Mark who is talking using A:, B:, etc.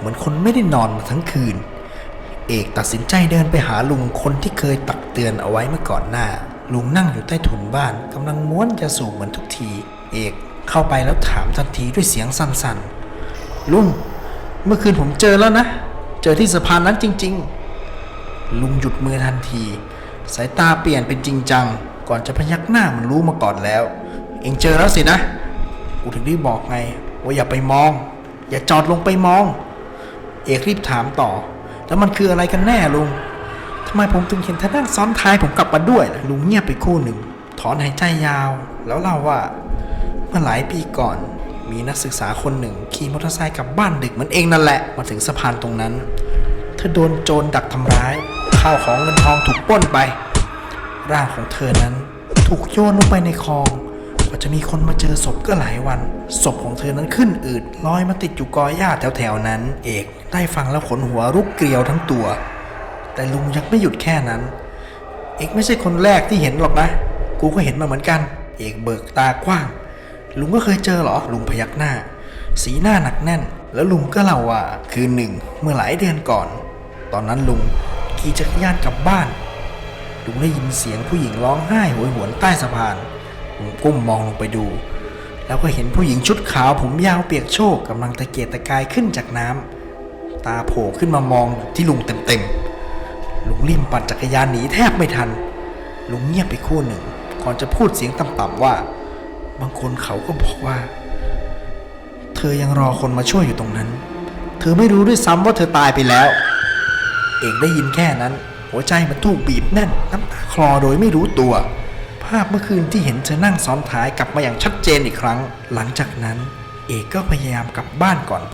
A: เหมือนคนไม่ได้นอนมาทั้งคืน เอกตัดสินใจเดินไปหาลุงคนที่เคยตักเตือนเอาไว้เมื่อก่อนหน้า ลุงนั่งอยู่ใต้ถุนบ้านกำลังม้วนยาสูบเหมือนทุกที เอกเข้าไปแล้วถามทันทีด้วยเสียงสั่นๆ ลุง เมื่อคืนผมเจอแล้วนะ เจอที่สะพานนั้นจริง ๆ ลุงหยุดมือทันที สายตาเปลี่ยนเป็นจริงจัง ก่อนจะพยักหน้ามันรู้มาก่อนแล้ว เองเจอแล้วสินะ กูถึงได้บอกไงว่าอย่าไปมอง อย่าจอดลงไปมอง เอกรีบถามต่อ แล้วมันคืออะไรกันแน่ลุงทำไมผมถึงเห็นท่านั่งซ้อนท้ายผมกลับมาด้วยลุงเงียบไปคู่หนึ่ง ถอนหายใจยาว แล้วเล่าว่า เมื่อหลายปีก่อน มีนักศึกษาคนหนึ่งขี่มอเตอร์ไซค์กลับบ้านดึกเหมือนเองนั่นแหละ มาถึงสะพานตรงนั้น เธอโดนโจรดักทำร้าย ข้าวของเงินทองถูกปล้นไป ร่างของเธอนั้นถูกโยนลงไปในคลอง กว่าจะมีคนมาเจอศพก็หลายวัน ศพของเธอนั้นขึ้นอืดลอยมาติดอยู่กอหญ้าแถวๆนั้น เอกได้ฟังแล้วขนหัวรุกเกลียวทั้งตัว แต่ลุงยังไม่หยุดแค่นั้น เอกไม่ใช่คนแรกที่เห็นหรอกนะ กูก็เห็นมาเหมือนกัน เอกเบิกตากว้าง ลุงก็เคยเจอเหรอ ลุงพยักหน้า สีหน้าหนักแน่น แล้วลุงก็เล่าว่าคืนหนึ่งเมื่อหลายเดือนก่อน ตอนนั้นลุงขี่จักรยานกลับบ้าน ลุงได้ยินเสียงผู้หญิงร้องไห้โหยหวนใต้สะพาน ลุงก้มมองลงไปดู แล้วก็เห็นผู้หญิงชุดขาวผมยาวเปียกโชกกำลังตะเกียกตะกายขึ้นจากน้ำตาโผล่ขึ้นมามองที่ลุงเต็มๆลุงรีบปั่นจักรยานหนีแทบไม่ทัน ลุงเงียบไปครู่หนึ่ง ก่อนจะพูดเสียงต่ำๆว่า บางคนเขาก็บอกว่า เธอยังรอคนมาช่วยอยู่ตรงนั้น เธอไม่รู้ด้วยซ้ำว่าเธอตายไปแล้ว เอกได้ยินแค่นั้นหัวใจมันถูกบีบแน่นน้ำตาคลอโดยไม่รู้ตัวาพเมื่อคืนที่เห็นเธอนั่งซ้อนท้ายกลับมาอย่างชัดเจนอีกครั้ง หลังจากนั้น เอกก็พยายามกลับบ้านก่อน